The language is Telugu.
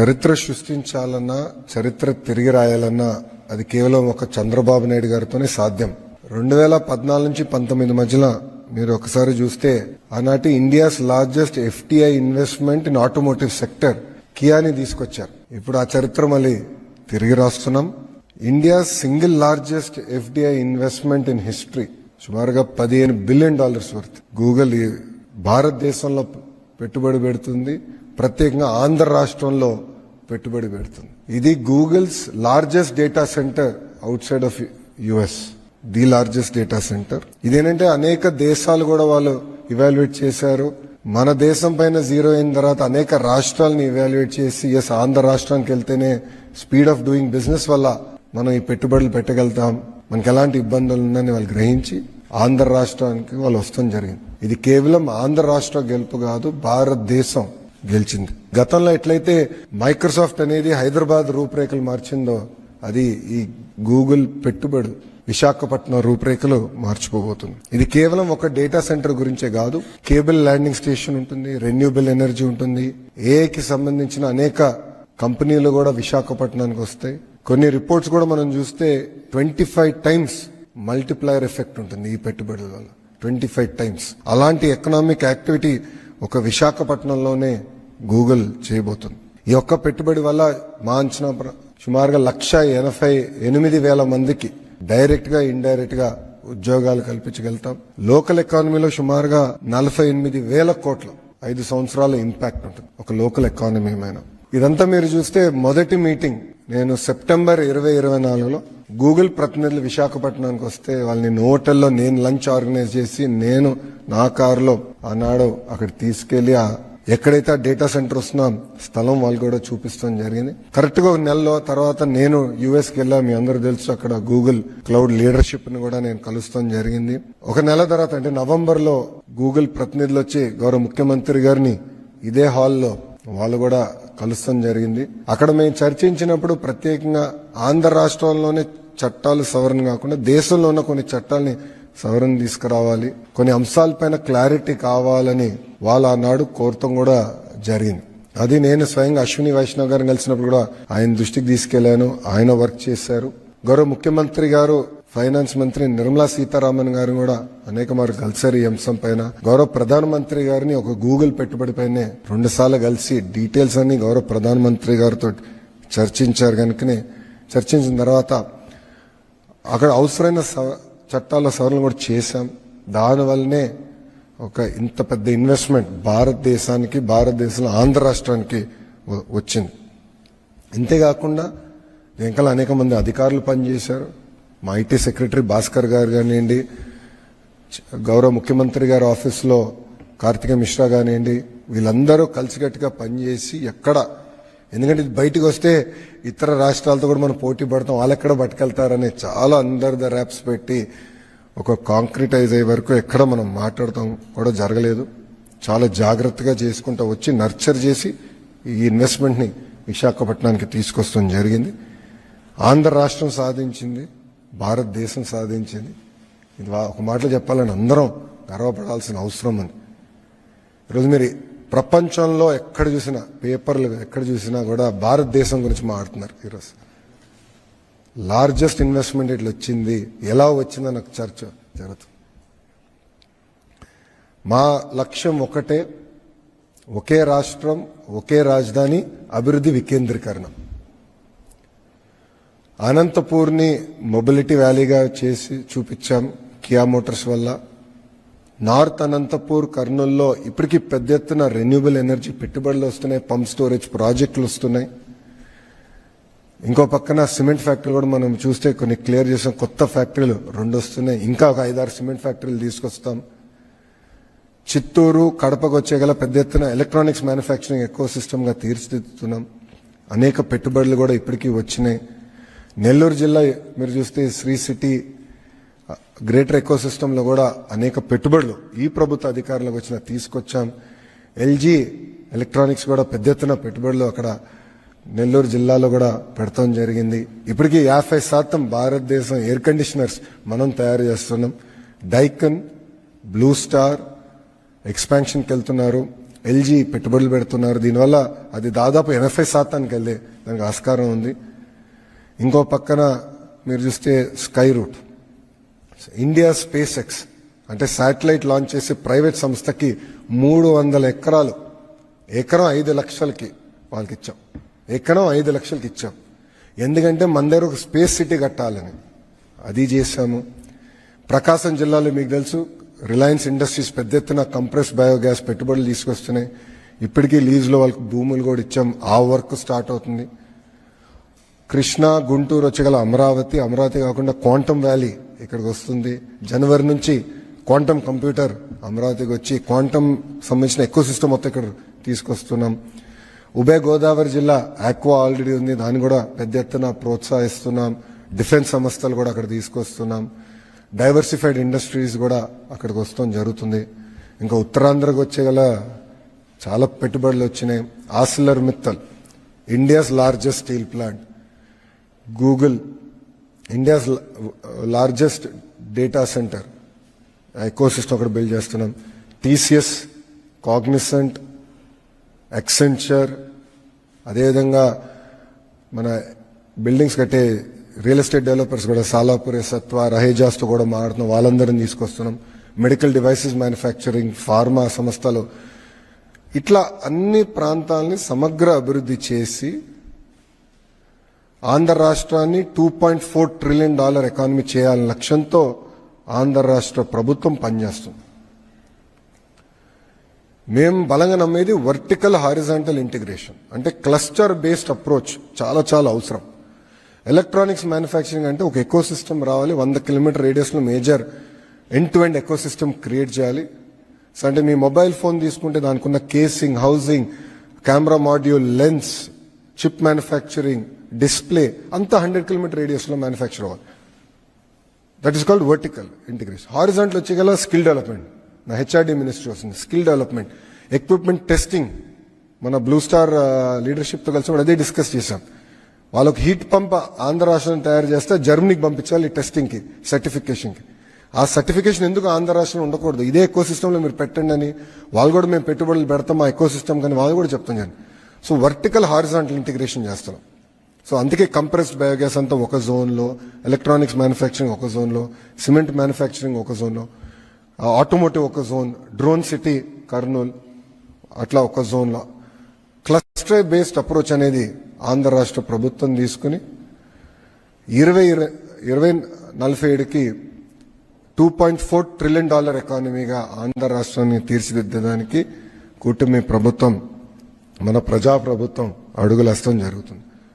చరిత్ర సృష్టించాలన్నా చరిత్ర తిరిగి రాయాలన్నా అది కేవలం ఒక చంద్రబాబు నాయుడు గారితోనే సాధ్యం. రెండు వేల పద్నాలుగు నుంచి పంతొమ్మిది మధ్యలో మీరు ఒకసారి చూస్తే ఆనాటి India's largest FDI investment in automotive sector Kiani తీసుకొచ్చారు. ఇప్పుడు ఆ చరిత్ర మళ్ళీ తిరిగి రాస్తున్నాం. India single largest FDI investment in history సుమారుగా పదిహేను బిలియన్ డాలర్స్ వర్త్. గూగుల్ భారతదేశంలో పెట్టుబడి పెడుతుంది. ప్రత్యేకంగా ఆంధ్ర రాష్ట్రంలో పెట్టుబడి పెడుతుంది. ఇది Google's largest data centre outside of US the largest data centre ఇదేంటంటే అనేక దేశాలు కూడా వాళ్ళు ఇవాల్యుయేట్ చేశారు. మన దేశం పైన జీరో అయిన తర్వాత అనేక రాష్ట్రాలను ఇవాల్యుయేట్ చేసి ఎస్ ఆంధ్ర రాష్ట్రానికి వెళ్తేనే స్పీడ్ ఆఫ్ డూయింగ్ బిజినెస్ వల్ల మనం ఈ పెట్టుబడులు పెట్టగలుగుతాం. మనకి ఎలాంటి ఇబ్బందులు ఉన్నాయని వాళ్ళు గ్రహించి ఆంధ్ర రాష్ట్రానికి వాళ్ళు వస్తాం జరిగింది. ఇది కేవలం ఆంధ్ర రాష్ట్ర గెలుపు కాదు భారతదేశం గెలిచింది. గతంలో ఎట్లయితే మైక్రోసాఫ్ట్ అనేది హైదరాబాద్ రూపురేఖలు మార్చిందో అది ఈ గూగుల్ పెట్టుబడి విశాఖపట్నం రూపురేఖలు మార్చుకోబోతుంది ఇది కేవలం ఒక డేటా సెంటర్ గురించే కాదు కేబుల్ ల్యాండింగ్ స్టేషన్ ఉంటుంది రెన్యూబుల్ ఎనర్జీ ఉంటుంది ఏఐకి సంబంధించిన అనేక కంపెనీలు కూడా విశాఖపట్నానికి వస్తాయి. కొన్ని రిపోర్ట్స్ కూడా మనం చూస్తే twenty five times multiplier effect ఉంటుంది ఈ పెట్టుబడుల వల్ల. Twenty five times. అలాంటి ఎకనామిక్ యాక్టివిటీ ఒక విశాఖపట్నంలోనే గూగుల్ చేయబోతుంది. ఈ ఒక్క పెట్టుబడి వల్ల మా అంచనా సుమారుగా లక్ష ఎనభై ఎనిమిది వేల మందికి డైరెక్ట్గా ఇండైరెక్ట్గా ఉద్యోగాలు కల్పించగలుగుతాం. లోకల్ ఎకానమీలో సుమారుగా నలభై ఎనిమిది వేల కోట్లు ఐదు సంవత్సరాల ఇంపాక్ట్ ఉంటుంది. ఒక లోకల్ ఎకానమీ పైన ఇదంతా మీరు చూస్తే మొదటి మీటింగ్ నేను సెప్టెంబర్ ఇరవై ఇరవై నాలుగులో గూగుల్ ప్రతినిధులు విశాఖపట్నానికి వస్తే వాళ్ళని హోటల్లో నేను లంచ్ ఆర్గనైజ్ చేసి నేను నా కారులో ఆనాడు అక్కడ తీసుకెళ్ళి ఆ ఎక్కడైతే ఆ డేటా సెంటర్ వస్తున్నా స్థలం వాళ్ళు కూడా చూపిస్తాం జరిగింది. కరెక్ట్గా నెలలో తర్వాత నేను యుఎస్కి వెళ్ళా మీ అందరూ తెలుసు అక్కడ గూగుల్ క్లౌడ్ లీడర్షిప్ని కూడా నేను కలుస్తాం జరిగింది. ఒక నెల తర్వాత అంటే నవంబర్లో గూగుల్ ప్రతినిధులు వచ్చి గౌరవ ముఖ్యమంత్రి గారిని ఇదే హాల్లో వాళ్ళు కూడా కలుస్తాం జరిగింది. అక్కడ మేము చర్చించినప్పుడు ప్రత్యేకంగా ఆంధ్ర రాష్ట్రంలోనే చట్టాలు సవరణ కాకుండా దేశంలో ఉన్న కొన్ని చట్టాలని సవరణ తీసుకురావాలి. కొన్ని అంశాలపైన క్లారిటీ కావాలని వాళ్ళు ఆనాడు కోరటం కూడా జరిగింది. అది నేను స్వయంగా అశ్విని వైష్ణవ్ గారిని కలిసినప్పుడు కూడా ఆయన దృష్టికి తీసుకెళ్ళాను ఆయన వర్క్ చేశారు. గౌరవ ముఖ్యమంత్రి గారు ఫైనాన్స్ మంత్రి నిర్మలా సీతారామన్ గారు కూడా అనేక మారు కలిసారు ఈ అంశం పైన. గౌరవ ప్రధానమంత్రి గారిని ఒక గూగుల్ పెట్టుబడి పైనే రెండు సార్లు కలిసి డీటెయిల్స్ అన్ని గౌరవ ప్రధానమంత్రి గారితో చర్చించారు కనుకనే. చర్చించిన తర్వాత అక్కడ అవసరమైన సవ- చట్టాల సవరణ కూడా చేశాం. దానివల్లనే ఒక ఇంత పెద్ద ఇన్వెస్ట్మెంట్ భారతదేశానికి భారతదేశంలో ఆంధ్ర రాష్ట్రానికి వచ్చింది. ఇంతేకాకుండా వెంకల అనేక మంది అధికారులు పనిచేశారు. మా ఐటీ సెక్రటరీ భాస్కర్ గారు కానివ్వండి గౌరవ ముఖ్యమంత్రి గారి ఆఫీస్లో కార్తిక మిశ్రా కానివ్వండి వీళ్ళందరూ కలిసికట్టుగా పనిచేసి ఎక్కడ ఎందుకంటే ఇది బయటకు వస్తే ఇతర రాష్ట్రాలతో కూడా మనం పోటీ పడతాం. వాళ్ళు ఎక్కడ పట్టుకెళ్తారని చాలా అండర్ ద ర్యాప్స్ పెట్టి ఒక కాంక్రిటైజ్ అయ్యే వరకు ఎక్కడ మనం మాట్లాడతాం కూడా జరగలేదు. చాలా జాగ్రత్తగా చేసుకుంటూ వచ్చి నర్చర్ చేసి ఈ ఇన్వెస్ట్మెంట్ని విశాఖపట్నానికి తీసుకొస్తాం జరిగింది. ఆంధ్ర రాష్ట్రం సాధించింది. భారతదేశం సాధించింది. ఇది వా- ఒక మాటలో చెప్పాలని అందరం గర్వపడాల్సిన అవసరం ఉంది. ఈరోజు మీరు ప్రపంచంలో ఎక్కడ చూసినా పేపర్లు ఎక్కడ చూసినా కూడా భారతదేశం గురించి మాట్లాడుతున్నారు ఈరోజు లార్జెస్ట్ ఇన్వెస్ట్మెంట్ ఇట్లా వచ్చింది ఎలా వచ్చిందని నాకు చర్చ జరుగుతుంది. మా లక్ష్యం ఒకటే ఒకే రాష్ట్రం ఒకే రాజధాని అభివృద్ధి వికేంద్రీకరణ. అనంతపూర్ని మొబిలిటీ వ్యాలీగా చేసి చూపించాం కియా మోటార్స్ వల్ల. నార్త్ అనంతపూర్ కర్నూల్లో ఇప్పటికీ పెద్ద ఎత్తున రెన్యూబుల్ ఎనర్జీ పెట్టుబడులు వస్తున్నాయి పంప్ స్టోరేజ్ ప్రాజెక్టులు వస్తున్నాయి. ఇంకో పక్కన సిమెంట్ ఫ్యాక్టరీలు కూడా మనం చూస్తే కొన్ని క్లియర్ చేసాం. కొత్త ఫ్యాక్టరీలు రెండు వస్తున్నాయి. ఇంకా ఒక ఐదారు సిమెంట్ ఫ్యాక్టరీలు తీసుకొస్తాం. చిత్తూరు కడపకు వచ్చే గల పెద్ద ఎత్తున ఎలక్ట్రానిక్స్ మ్యానుఫ్యాక్చరింగ్ ఎక్కువ సిస్టమ్గా తీర్చిదిద్దుతున్నాం. అనేక పెట్టుబడులు కూడా ఇప్పటికీ వచ్చినాయి. నెల్లూరు జిల్లా మీరు చూస్తే శ్రీ సిటీ గ్రేటర్ ఎకో సిస్టంలో కూడా అనేక పెట్టుబడులు ఈ ప్రభుత్వ అధికారులకు వచ్చిన తీసుకొచ్చాం. ఎల్జీ ఎలక్ట్రానిక్స్ కూడా పెద్ద ఎత్తున పెట్టుబడులు అక్కడ నెల్లూరు జిల్లాలో కూడా పెడతాం జరిగింది. ఇప్పటికీ యాభై శాతం భారతదేశం ఎయిర్ కండిషనర్స్ మనం తయారు చేస్తున్నాం. డైకన్ బ్లూ స్టార్ ఎక్స్పాన్షన్కి వెళ్తున్నారు. ఎల్జీ పెట్టుబడులు పెడుతున్నారు. దీనివల్ల అది దాదాపు ఎనభై శాతానికి వెళ్ళే దానికి ఆస్కారం ఉంది. ఇంకో పక్కన మీరు చూస్తే Skyroot. India SpaceX అంటే శాటిలైట్ లాంచ్ చేసే ప్రైవేట్ సంస్థకి మూడు వందల ఎకరాలు. ఎకరం ఐదు లక్షలకి వాళ్ళకి ఇచ్చాం ఎకరం ఐదు లక్షలకి ఇచ్చాం. ఎందుకంటే మన దగ్గర ఒక స్పేస్ సిటీ కట్టాలని. అది చేశాము. ప్రకాశం జిల్లాలో మీకు తెలుసు రిలయన్స్ ఇండస్ట్రీస్ పెద్ద ఎత్తున కంప్రెస్ బయోగ్యాస్ పెట్టుబడులు తీసుకొస్తున్నాయి. ఇప్పటికీ లీజులో వాళ్ళకి భూములు కూడా ఇచ్చాం. ఆ వర్క్ స్టార్ట్ అవుతుంది. కృష్ణా గుంటూరు వచ్చగల అమరావతి అమరావతి కాకుండా క్వాంటమ్ వ్యాలీ ఇక్కడికి వస్తుంది. జనవరి నుంచి క్వాంటమ్ కంప్యూటర్ అమరావతికి వచ్చి క్వాంటమ్ సంబంధించిన ఎక్కువ సిస్టమ్ మొత్తం ఇక్కడ తీసుకొస్తున్నాం. ఉభయ గోదావరి జిల్లా ఆక్వా ఆల్రెడీ ఉంది. దాన్ని కూడా పెద్ద ఎత్తున ప్రోత్సహిస్తున్నాం. డిఫెన్స్ సంస్థలు కూడా అక్కడ తీసుకొస్తున్నాం. డైవర్సిఫైడ్ ఇండస్ట్రీస్ కూడా అక్కడికి వస్తాం జరుగుతుంది. ఇంకా ఉత్తరాంధ్రకు వచ్చేగల చాలా పెట్టుబడులు వచ్చినాయి. ArcelorMittal India's largest steel plant Google India's largest data centre ecosystem అక్కడ బిల్డ్ చేస్తున్నాం. టీసీఎస్ కాగ్నిసెంట్ ఎక్సెంచర్ అదేవిధంగా మన బిల్డింగ్స్ కట్టే రియల్ ఎస్టేట్ డెవలపర్స్ కూడా సాలాపురి సత్వ రహేజాస్తో కూడా మాట్లాడుతున్నాం. వాళ్ళందరిని తీసుకొస్తున్నాం. మెడికల్ డివైసెస్ మ్యానుఫ్యాక్చరింగ్ ఫార్మా సంస్థలు. ఇట్లా అన్ని ప్రాంతాలని సమగ్ర అభివృద్ధి చేసి ఆంధ్ర రాష్ట్రాన్ని two point four trillion dollar economy చేయాలనే లక్ష్యంతో ఆంధ్ర రాష్ట్ర ప్రభుత్వం పనిచేస్తుంది. మేము బలంగా నమ్మేది వర్టికల్ హారిజాంటల్ ఇంటిగ్రేషన్ అంటే క్లస్టర్ బేస్డ్ అప్రోచ్ చాలా చాలా అవసరం. ఎలక్ట్రానిక్స్ మ్యానుఫ్యాక్చరింగ్ అంటే ఒక ఎకో సిస్టమ్ రావాలి వంద kilometre రేడియస్లో major end to end ecosystem create చేయాలి. సో అంటే మీ మొబైల్ ఫోన్ తీసుకుంటే దానికి ఉన్న casing housing camera module lens chip manufacturing display అంతా హండ్రెడ్ కిలోమీటర్ రేడియస్లో మ్యానుఫ్యాక్చర్ అవ్వాలి. That is called vertical integration horizontal వచ్చేగల skill development నా హెచ్ఆర్డి మినిస్ట్రీ వస్తుంది. స్కిల్ డెవలప్మెంట్ ఎక్విప్మెంట్ టెస్టింగ్ మన బ్లూ స్టార్ లీడర్షిప్తో కలిసి కూడా అదే డిస్కస్ చేశాం. వాళ్ళకు హీట్ పంప్ ఆంధ్ర రాష్ట్రం తయారు చేస్తే జర్మనీకి పంపించాలి టెస్టింగ్కి సర్టిఫికేషన్కి ఆ సర్టిఫికేషన్ ఎందుకు ఆంధ్ర రాష్ట్రంలో ఉండకూడదు? ఇదే ఎక్కువ సిస్టంలో మీరు పెట్టండి అని వాళ్ళు కూడా మేము పెట్టుబడులు పెడతాం ఆ ఎక్కువ సిస్టమ్ కానీ వాళ్ళు కూడా చెప్తాం కానీ సో వర్టికల్ హారిజాంటల్ ఇంటిగ్రేషన్ చేస్తున్నాం సో అందుకే కంప్రెస్డ్ బయోగ్యాస్ అంతా ఒక జోన్లో ఎలక్ట్రానిక్స్ మ్యానుఫ్యాక్చరింగ్ ఒక జోన్లో సిమెంట్ మ్యానుఫ్యాక్చరింగ్ ఒక జోన్లో ఆటోమోటివ్ ఒక జోన్ డ్రోన్ సిటీ కర్నూల్ అట్లా ఒక జోన్లో. క్లస్టర్ బేస్డ్ అప్రోచ్ అనేది ఆంధ్ర రాష్ట్ర ప్రభుత్వం తీసుకుని ఇరవై ఇరవై ఇరవై నలభై ఏడుకి two point four trillion dollar ఎకానమీగా Andhra రాష్ట్రాన్ని తీర్చిదిద్దడానికి కూటమి ప్రభుత్వం మన ప్రజా ప్రభుత్వం అడుగులేస్తాం జరుగుతుంది.